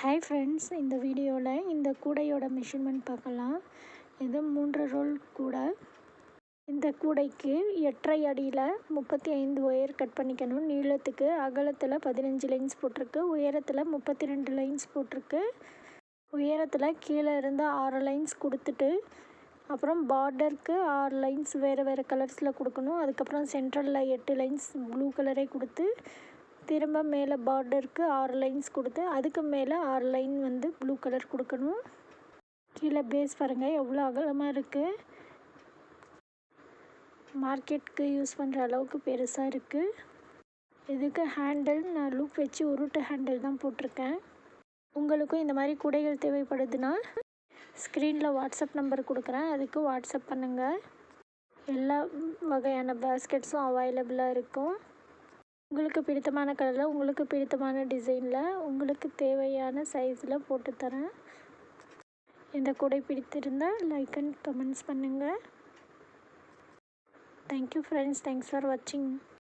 Hi friends இந்த வீடியோவில் இந்த கூடையோட மெஷர்மெண்ட் பார்க்கலாம். இது மூன்று ரோல் கூடை. இந்த கூடைக்கு எட்டரை அடியில் முப்பத்தி ஐந்து ஒயர் கட் பண்ணிக்கணும். நீளத்துக்கு அகலத்தில் பதினஞ்சு லைன்ஸ் போட்டிருக்கு. உயரத்தில் முப்பத்தி ரெண்டு லைன்ஸ் போட்டிருக்கு. உயரத்தில் கீழே இருந்து ஆறு லைன்ஸ் கொடுத்துட்டு அப்புறம் பார்டருக்கு ஆறு லைன்ஸ் வேறு வேறு கலர்ஸில் கொடுக்கணும். அதுக்கப்புறம் சென்ட்ரலில் எட்டு லைன்ஸ் ப்ளூ கலரே கொடுத்து திரும்ப மேலே பார்டருக்கு ஆறு லைன்ஸ் கொடுத்து அதுக்கு மேலே ஆறு லைன் வந்து ப்ளூ கலர் கொடுக்கணும். கீழே பேஸ் பாருங்கள் எவ்வளோ அகலமாக இருக்குது மார்க்கெட்டுக்கு யூஸ் பண்ணுற அளவுக்கு பெருசாக இருக்குது இதுக்கு ஹேண்டில் நான் லூப் வச்சு உருட்டு ஹேண்டில் தான் போட்டிருக்கேன். உங்களுக்கும் இந்த மாதிரி குடைகள் தேவைப்படுதுன்னா ஸ்க்ரீனில் வாட்ஸ்அப் நம்பர் கொடுக்குறேன். அதுக்கு வாட்ஸ்அப் பண்ணுங்கள் எல்லா வகையான பேஸ்கெட்ஸும் அவைலபிளாக இருக்கும். உங்களுக்கு பிடித்தமான கலரில் உங்களுக்கு பிடித்தமான டிசைனில் உங்களுக்கு தேவையான சைஸில் போட்டு தரேன். இந்த கூடை பிடித்திருந்தால் லைக் அண்ட் கமெண்ட்ஸ் பண்ணுங்கள் thank you friends thanks for வாட்சிங்